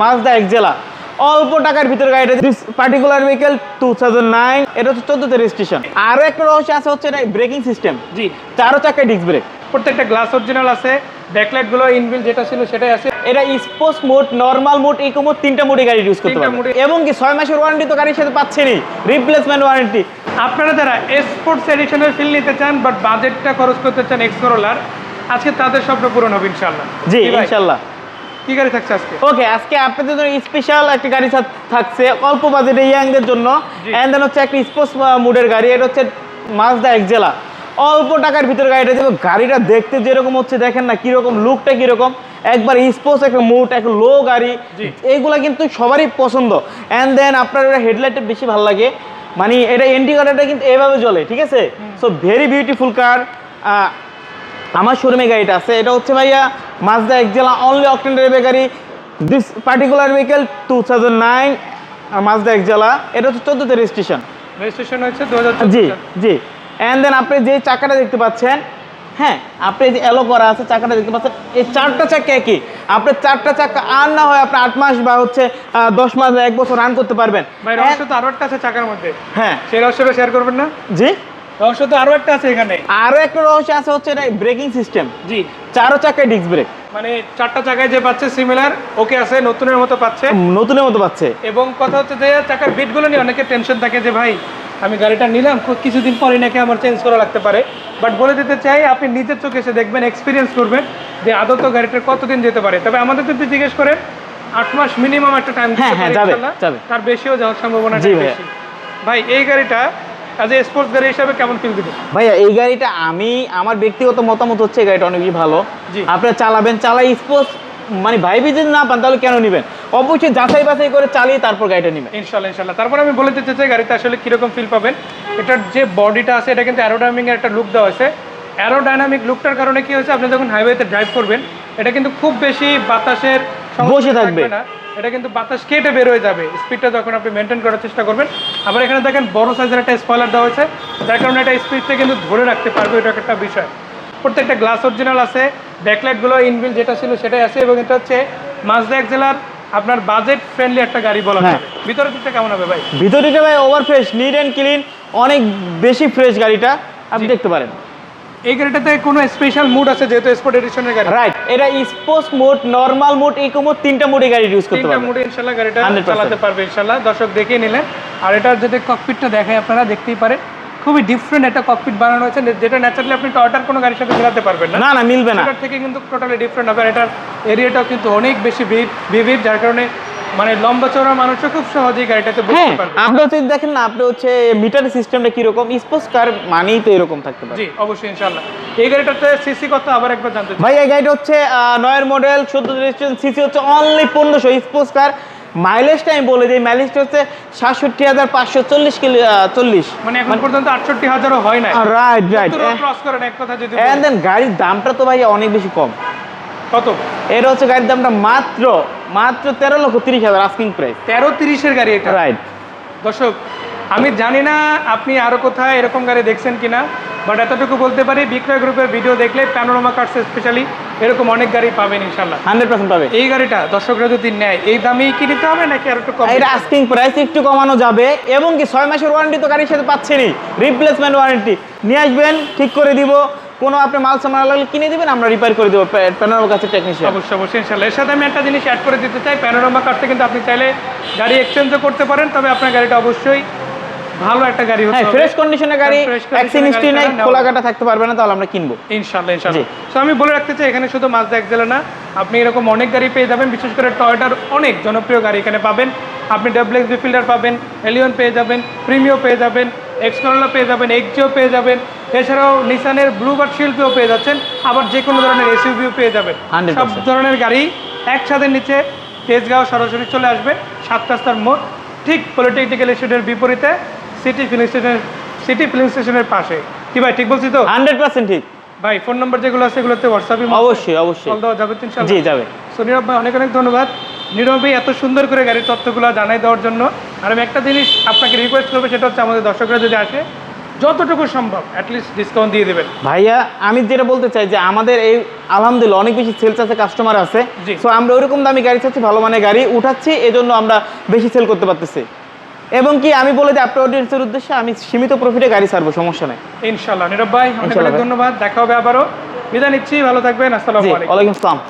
Mazda Axela অল্প টাকার ভিতরে গাড়িটা this particular vehicle two thousand nine এটা হচ্ছে চোদ্দতে রেজিস্ট্রেশন আরও একটা রহস্য আছে হচ্ছে এটা ব্রেকিং সিস্টেম জি। চারো চাকায় ডিস্ক ব্রেক প্রত্যেকটা গ্লাস অরিজিনাল আছে ব্যাকলাইটগুলো ইনবিল যেটা ছিল সেটাই আছে। এটা sports mode normal mode eco mode তিনটা মোডে গাড়ি ইউজ করতে তিনটা এবং কি ছয় মাসের ওয়ারেন্টি তো গাড়ির সাথে পাচ্ছেনই। রিপ্লেসমেন্ট ওয়ারেন্টি আপনারা যারা স্পোর্টস এডিশনের ফিল নিতে চান বাট বাজেটটা খরচ করতে চান এক্স করোলার আজকে তাদের স্বপ্ন পূরণ হবে ইনশাল্লাহ জি ইনশাল্লাহ কি গাড়ি থাকছে আজকে? ওকে আজকে আপনাদের জন্য স্পেশাল একটা গাড়ি থাকছে অল্প বাজেটে ইয়াংদের জন্য। এন্ড দেন হচ্ছে একটা স্পোর্টস মুডের গাড়ি এটা হচ্ছে মাজদা এক্সেলা অল্প টাকার ভিতরে গাড়িটা দেবো গাড়িটা দেখতে যেরকম হচ্ছে দেখেন না কীরকম লুকটা কীরকম। একবার স্পোর্টস একটা মুড একটা লো গাড়ি। এইগুলা কিন্তু সবারই পছন্দ। অ্যান্ড দেন আপনার হেডলাইটটা বেশি ভালো লাগে। মানে এটা এন্টি কার্ডটা কিন্তু এভাবে জ্বলে ঠিক আছে? সো ভেরি বিউটিফুল কার আমার শোরুমে গাড়িটা আছে। এটা হচ্ছে ভাইয়া মাজদা এক্সেলা অনলি অকটেন ড্রাইভের গাড়ি। This particular vehicle two thousand nine Mazda Axela এটা হচ্ছে চোদ্দোতে রেজিস্ট্রেশন রেজিস্ট্রেশন হয়েছে হাজার জি জি। অ্যান্ড দেন আপনি যে চাকাটা দেখতে পাচ্ছেন হ্যাঁ আপনি যে এলো করা আছে চাকাটা দেখতে পাচ্ছেন এই চারটা চাকা একই। আপনি চারটা চাকা আর না হয় আপনি আট মাস বা হচ্ছে দশ মাস বা এক বছর রান করতে পারবেন। ভাই রহস্য তো আরও একটা আছে চাকার মধ্যে। হ্যাঁ। সেই রহস্যটা শেয়ার করবেন না? জি? রহস্য তো আরও একটা আছে এখানে। আরও একটা রহস্য আছে হচ্ছে এটা ব্রেকিং সিস্টেম। জি। চারো চাকায় ডিস্ক ব্রেক। মানে চারটা চাকায় যে পাচ্ছে সিমিলার ওকে আছে নতুনের মতো পাচ্ছে। নতুনের মতো পাচ্ছে। এবং কথা হচ্ছে যে চাকার বিটগুলো নিয়ে অনেকের টেনশন থাকে যে ভাই আমি গাড়িটা নিলাম কিছুদিন পরে নাকি আমার চেঞ্জ করা লাগতে পারে। বাট বলে দিতে চাই আপনি নিজের চোখে এসে দেখবেন এক্সপিরিয়েন্স করবেন যে আদত গাড়িটা কতদিন যেতে পারে। তবে আমাদের যদি জিজ্ঞেস করেন আট মাস মিনিমাম একটা টাইম হ্যাঁ, হ্যাঁ। তার বেশিও যাওয়ার সম্ভাবনা ভাই এই গাড়িটা অ্যাজ এ স্পোর্টস গাড়ি হিসাবে কেমন ফিল দিবে? ভাইয়া এই গাড়িটা আমি আমার ব্যক্তিগত মতামত হচ্ছে এই গাড়িটা অনেক বেশি ভালো। আপনারা চালাবেন চালাই স্পোর্টস মানে ভাইবি যদি না পান তাহলে কেন নেবেন? অবশ্যই যাচাই বাছাই করে চালিয়ে তারপর গাড়িটা নেবেন। ইনশাল্লাহ ইনশাল্লাহ। তারপর আমি বলে দিতে চাই গাড়িতে আসলে কীরকম ফিল পাবেন। এটার যে বডিটা আছে এটা কিন্তু অ্যারোডাইনামিকের একটা লুক দেওয়া হয়েছে। অ্যারোডাইনামিক লুকটার কারণে কি হয়েছে আপনি যখন হাইওয়েতে ড্রাইভ করবেন এটা কিন্তু খুব বেশি বাতাসের বসে থাকবে। না। এটা কিন্তু বাতাস কেটে বের হয়ে যাবে। স্পিডটা যখন আপনি মেনটেন করার চেষ্টা করবেন। আবার এখানে দেখেন বড় সাইজের একটা স্পয়লার দেওয়া হয়েছে। যার কারণে এটা স্পিডটা কিন্তু ধরে রাখতে পারবে এটা একটা বিষয়। প্রত্যেকটা গ্লাস অরিজিনাল আছে। ব্যাকলাইটগুলো ইনবিল যেটা ছিল সেটাই আছে এবং এটা হচ্ছে মাজদা জেলার আপনার বাজেট ফ্রেন্ডলি একটা গাড়ি বলা হ্যাঁ। যাবে ভিতরে দিকটা কেমন হবে ভাই? ভিতরটা ভাই over fresh neat and clean অনেক বেশি ফ্রেশ গাড়িটা। আপনি দেখতে পারেন। এই গাড়িটাতে কোনো স্পেশাল মুড আছে যেহেতু স্পোর্ট এডিশনের গাড়ি? রাইট এটা sports mode normal mode eco mode তিনটা মোডে গাড়ি ইউজ করতে তিনটা পারবেন মুডে ইনশাল্লাহ গাড়িটা চালাতে পারবে ইনশাল্লাহ। দর্শক দেখে নিলেন। আর এটার যদি ককপিটটা দেখায় আপনারা দেখতেই পারে খুবই ডিফারেন্ট একটা ককপিট বানানো হয়েছে। যেটা ন্যাচারালি আপনি টয়টার কোনো গাড়ির সাথে মেলাতে পারবেন না। না না মিলবে না। এটার থেকে কিন্তু টোটালি ডিফারেন্ট হবে। এটার এরিয়াটাও কিন্তু অনেক বেশি ভিভিড যার কারণে মানে লম্বা চওড়া মানুষও খুব সহজেই গাড়িটাতে হ্যাঁ বুঝতে পারবে। আপনি হচ্ছে দেখেন না আপনি হচ্ছে মিটার সিস্টেমটা কীরকম স্পোর্টস কার মানেই তো এরকম থাকতে পারে। জি অবশ্যই ইনশাল্লাহ এই গাড়িটাতে সিসি কত? আবার একবার জানতে চাই। ভাই এই গাড়িটা হচ্ছে নয়ের মডেল চোদ্দ রেজিস্ট্রেশন সিসি হচ্ছে অনলি পনেরোশো স্পোর্টস কার মাইলেজটা আমি বলে দিই মাইলেজটা হচ্ছে সাতষট্টি হাজার পাঁচশো চল্লিশ কিলো চল্লিশ। মানে এখন পর্যন্ত আটষট্টি হাজারও হয় না রাইট রাইট ক্রস করেন? এক কথা যদি দেন গাড়ির দামটা তো ভাই অনেক বেশি কম। কত? এটা হচ্ছে গাড়ির দামটা মাত্র মাত্র তেরো লক্ষ তিরিশ হাজার আস্কিং প্রাইস তেরো তিরিশের গাড়ি এটা। রাইট দর্শক আমি জানি না আপনি আরও কোথায় এরকম গাড়ি দেখছেন কিনা বাট এতটুকু বলতে পারি বিক্রয় গ্রুপের ভিডিও দেখলে প্যানোরামা কার্স স্পেশালি এরকম অনেক গাড়ি পাবেন ইনশাল্লাহ হান্ড্রেড পার্সেন্ট পাবে। এই গাড়িটা দর্শকরা যদি নেয় এই দামেই কি নিতে হবে নাকি আর একটু কম এটা আস্কিং প্রাইস একটু কমানো যাবে এবং কি ছয় মাসের ওয়ারেন্টি তো গাড়ির সাথে পাচ্ছেনই। রিপ্লেসমেন্ট ওয়ারেন্টি নিয়ে আসবেন ঠিক করে দিব। কোনো আপনি মাল সামান লাগলে কিনে দিবেন আমরা রিপেয়ার করে দেবো। প্যানোর কাছে টেকনিশিয়ান অবশ্যই অবশ্যই ইনশাল্লাহ এর সাথে আমি একটা জিনিস অ্যাড করে দিতে চাই। প্যানোরামা কার্সে কিন্তু আপনি চাইলে গাড়ি এক্সচেঞ্জও করতে পারেন তবে আপনার গাড়িটা অবশ্যই ভালো একটা গাড়ি হ্যাঁ ফ্রেশ কন্ডিশনের গাড়ি অ্যাক্সিন হিস্ট্রি নাই খোলা কাটা থাকতে পারবে না তাহলে আমরা কিনবো। ইনশাল্লাহ ইনশাল্লাহ সো আমি বলে রাখতে চাই এখানে শুধু মাজদা একজেলা না আপনি এরকম অনেক গাড়ি পেয়ে যাবেন বিশেষ করে টয়টার অনেক জনপ্রিয় গাড়ি এখানে পাবেন। আপনি ডাব্লিউ বি ফিল্ডার পাবেন এলিয়ন পেয়ে যাবেন প্রিমিও পেয়ে যাবেন এক্সকরোলা পেয়ে যাবেন এক্সিও পেয়ে যাবেন এছাড়াও নিসানের ব্লুবার্ড শিল্পেও পেয়ে যাচ্ছেন। আবার যে কোনো ধরনের এসইউভিও পেয়ে যাবেন। সব ধরনের গাড়ি একসাথে নিচে তেজগাঁও সরাসরি চলে আসবে। সাত রাস্তার মোড়। ঠিক পলিটেকনিক্যাল ইনস্টিটিউটের বিপরীতে সিটি ফিলিং স্টেশনের সিটি ফিলিং স্টেশনের পাশে। কি ভাই ঠিক বলছি তো? হান্ড্রেড পার্সেন্ট ঠিক। ভাই ফোন নম্বর যেগুলো আছে এগুলোতে হোয়াটসঅ্যাপে অবশ্যই অবশ্যই। কল দেওয়া যাবে তো ইনশাল্লাহ জি যাবে। সো নীরব ভাই অনেক অনেক ধন্যবাদ। নীরব ভাই এত সুন্দর করে গাড়ির তথ্যগুলো জানাই দেওয়ার জন্য। আর আমি একটা জিনিস আপনাকে রিকোয়েস্ট করব সেটা হচ্ছে আমাদের দর্শকরা যদি আসে যতটুকু সম্ভব অ্যাটলিস্ট ডিসকাউন্ট দিয়ে দেবেন। ভাইয়া আমি যেটা বলতে চাই যে আমাদের এই আলহামদুলিল্লাহ অনেক বেশি সেলস আছে কাস্টমার আছে। সো আমরা ওইরকম দামি গাড়ি চাচ্ছি ভালো মানের গাড়ি উঠাচ্ছি এজন্য আমরা বেশি সেল করতে পারতেছি। এবং কি আমি বলে দিই আপনার অডিয়েন্সের উদ্দেশ্যে আমি সীমিত প্রফিটে গাড়ি ছাড়বো সমস্যা নেই। ইনশাল্লাহ নীরব ভাই অনেক অনেক ধন্যবাদ দেখা হবে আবারও। বিদায় নিচ্ছি ভালো থাকবেন আসসালামু আলাইকুম। ওয়ালাইকুম আসসালাম।